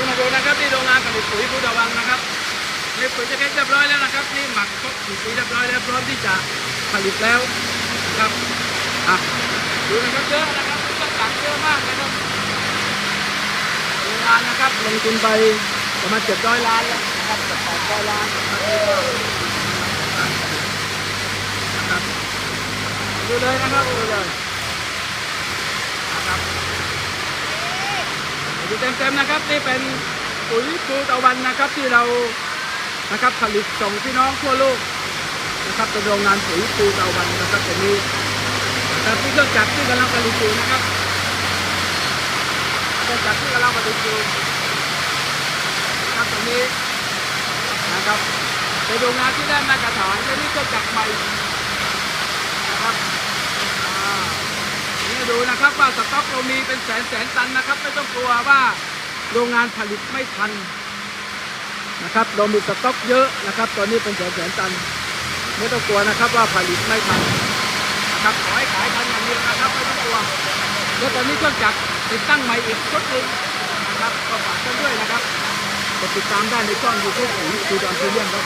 ที่มาดูนะครับที่โรงงานผลิตปุ๋ยภูตะวันนะครับนี่ปุ๋ยจะเก็บเรียบร้อยแล้วนะครับนี่หมักครบปุ๋ยเรียบร้อยแล้วพร้อมที่จะผลิตแล้วครับอะดูนะครับเยอะนะครับก็ตักเยอะมากนะครับโรงงานนะครับลงทุนไปประมาณเจ็ดร้อยล้านแล้วนะครับเจ็ดแปดร้อยล้านนะครับดูเลยนะครับดูเลยนะครับ ดูเต็มๆนะครับนี่เป็นปุ๋ยปูตะวันนะครับที่เรานะครับผลิตส่งพี่น้องทั่วโลกนะครับเป็นโรงงานปุ๋ยปูตะวันนะครับตัวนี้นะครับที่เครื่องจักรที่กำลังผลิตอยู่นะครับเครื่องจักรที่กำลังผลิตอยู่นะครับตัวนี้นะครับเป็นโรงงานที่ได้มาตรฐานเป็นนี่เครื่องจักรใหม่นะครับอ่า นี่ ดูนะครับว่าสต็อกเรามีเป็นแสนแสนตันนะครับ ไม่ต้องกลัวว่าโรงงานผลิตไม่ทันนะครับเรามีสต็อกเยอะนะครับ ตอนนี้เป็นแสนแสนตัน ไม่ต้องกลัวนะครับว่าผลิตไม่ทันนะครับขอให้ขายทันอย่างเดียวนะครับไม่ต้องกลัวแล้วตอนนี้เครื่องจักรติดตั้งใหม่อีกชุดหนึ่งนะครับก็ฝากกันด้วยนะครับกดติดตามได้ในช่องยูทูบของดูดอนพรีเมียมครับ